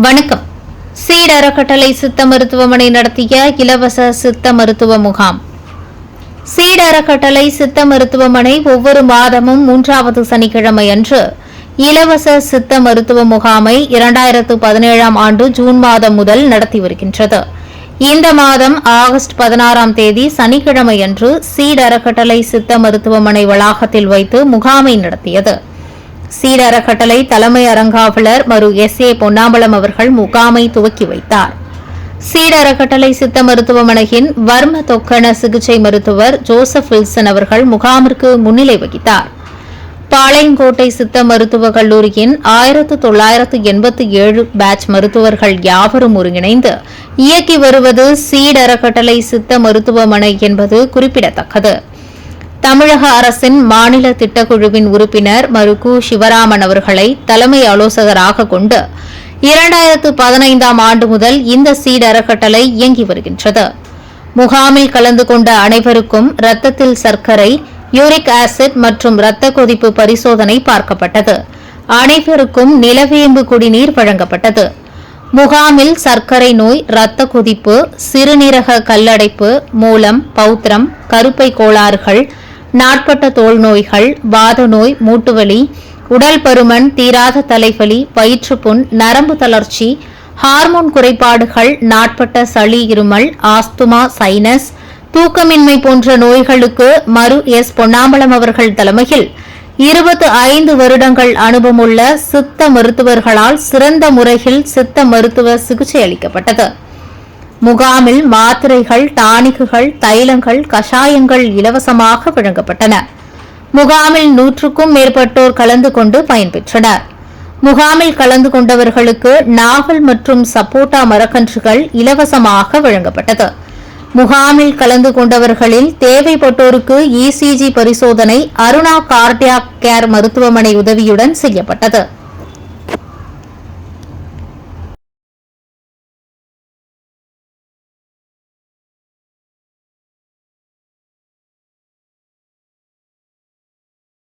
வணக்கம். சீட் அறக்கட்டளை சித்த மருத்துவமனை நடத்திய இலவச சித்த மருத்துவ முகாம். சீடறக்கட்டளை சித்த மருத்துவமனை ஒவ்வொரு மாதமும் மூன்றாவது சனிக்கிழமை அன்று இலவச சித்த மருத்துவ முகாமை இரண்டாயிரத்து பதினேழாம் ஆண்டு ஜூன் மாதம் முதல் நடத்தி வருகின்றது. இந்த மாதம் ஆகஸ்ட் பதினாறாம் தேதி சனிக்கிழமையன்று சீடறக்கட்டளை சீட் அறக்கட்டளை சித்த மருத்துவமனை வளாகத்தில் வைத்து முகாமை நடத்தியது. சீட் அறக்கட்டளை தலைமை அரங்காவலர் மரு எஸ் ஏ பொன்னாம்பலம் அவர்கள் முகாமை துவக்கி வைத்தார். சீட் அறக்கட்டளை சித்த மருத்துவமனையின் வர்ம தொக்கண சிகிச்சை மருத்துவர் ஜோசப் வில்சன் அவர்கள் முகாமிற்கு முன்னிலை வகித்தார். பாளையங்கோட்டை சித்த மருத்துவக் கல்லூரியின் ஆயிரத்து தொள்ளாயிரத்து எண்பத்தி ஏழு பேட்ச் மருத்துவர்கள் யாவரும் ஒருங்கிணைந்து இயக்கி வருவது சீடறக்கட்டளை சித்த மருத்துவமனை என்பது குறிப்பிடத்தக்கது. தமிழக அரசின் மாநில திட்டக்குழுவின் உறுப்பினர் மரு. கு. சிவராமன் அவர்களை தலைமை ஆலோசகராக கொண்டு இரண்டாயிரத்து பதினைந்தாம் ஆண்டு முதல் இந்த சீடறக்கட்டளை இயங்கி வருகின்றது. முகாமில் கலந்து கொண்ட அனைவருக்கும் இரத்தத்தில் சர்க்கரை யூரிக் ஆசிட் மற்றும் இரத்த கொதிப்பு பரிசோதனை பார்க்கப்பட்டது. அனைவருக்கும் நிலவேம்பு குடிநீர் வழங்கப்பட்டது. முகாமில் சர்க்கரை நோய் இரத்த கொதிப்பு சிறுநீரக கல்லடைப்பு மூலம் பௌத்திரம் கருப்பை கோளாறுகள் நாட்பட்ட தோல் நோய்கள் வாத நோய் மூட்டுவலி உடல் பருமன் தீராத தலைவலி வயிற்றுப்புண் நரம்பு தளர்ச்சி ஹார்மோன் குறைபாடுகள் நாட்பட்ட சளி இருமல் ஆஸ்துமா சைனஸ் தூக்கமின்மை போன்ற நோய்களுக்கு மறு எஸ். பொன்னாம்பலம் அவர்கள் தலைமையில் இருபத்து ஐந்து வருடங்கள் அனுபவமுள்ள சித்த மருத்துவர்களால் சிறந்த முறையில் சித்த மருத்துவ சிகிச்சை அளிக்கப்பட்டது. முகாமில் மாத்திரைகள் டானிக்குகள் தைலங்கள் கஷாயங்கள் இலவசமாக வழங்கப்பட்டன. முகாமில் நூற்றுக்கும் மேற்பட்டோர் கலந்து கொண்டு பயன்பெற்றனர் முகாமில் கலந்து கொண்டவர்களுக்கு நாவல் மற்றும் சப்போட்டா மரக்கன்றுகள் இலவசமாக வழங்கப்பட்டது. முகாமில் கலந்து கொண்டவர்களில் தேவைப்பட்டோருக்கு இசிஜி பரிசோதனை அருணா கார்டியாக் கேர் மருத்துவமனை உதவியுடன் செய்யப்பட்டது.